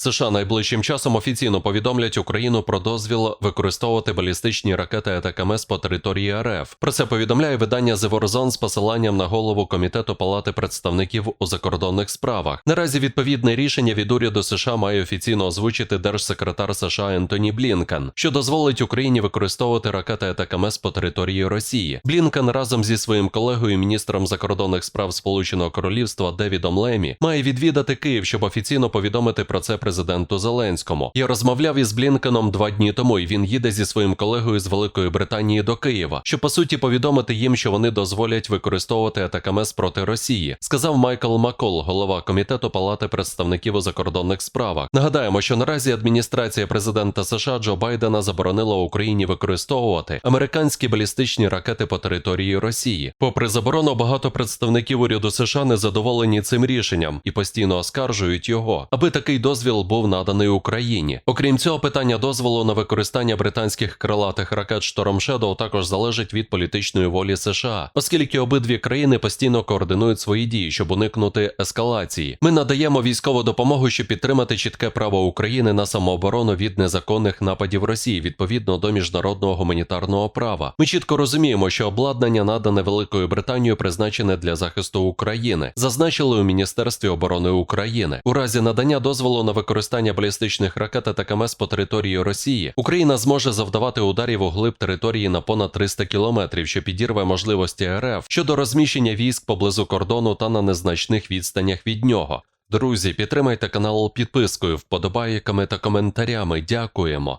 США найближчим часом офіційно повідомлять Україну про дозвіл використовувати балістичні ракети АТКМС по території РФ. Про це повідомляє видання The Warzone з посиланням на голову комітету Палати представників у закордонних справах. Наразі відповідне рішення від уряду США має офіційно озвучити держсекретар США Ентоні Блінкен, що дозволить Україні використовувати ракети АТКМС по території Росії. Блінкен разом зі своїм колегою, міністром закордонних справ Сполученого Королівства Девідом Лемі, має відвідати Київ, щоб офіційно повідомити про це президенту Зеленському. Я розмовляв із Блінкеном два дні тому, і він їде зі своїм колегою з Великої Британії до Києва, щоб по суті повідомити їм, що вони дозволять використовувати атакамес проти Росії, сказав Майкл Макол, голова комітету Палати представників у закордонних справах. Нагадаємо, що наразі адміністрація президента США Джо Байдена заборонила Україні використовувати американські балістичні ракети по території Росії. Попри заборону, багато представників уряду США не задоволені цим рішенням і постійно оскаржують його, аби такий дозвіл був наданий Україні. Окрім цього, питання дозволу на використання британських крилатих ракет Storm Shadow також залежить від політичної волі США, оскільки обидві країни постійно координують свої дії, щоб уникнути ескалації. Ми надаємо військову допомогу, щоб підтримати чітке право України на самооборону від незаконних нападів Росії відповідно до міжнародного гуманітарного права. Ми чітко розуміємо, що обладнання надане Великою Британією призначене для захисту України, зазначили у Міністерстві оборони України. У разі надання дозволу на використання балістичних ракет та КМС по території Росії, Україна зможе завдавати ударів у глиб території на понад 300 кілометрів, що підірве можливості РФ щодо розміщення військ поблизу кордону та на незначних відстанях від нього. Друзі, підтримайте канал підпискою, вподобайками та коментарями. Дякуємо.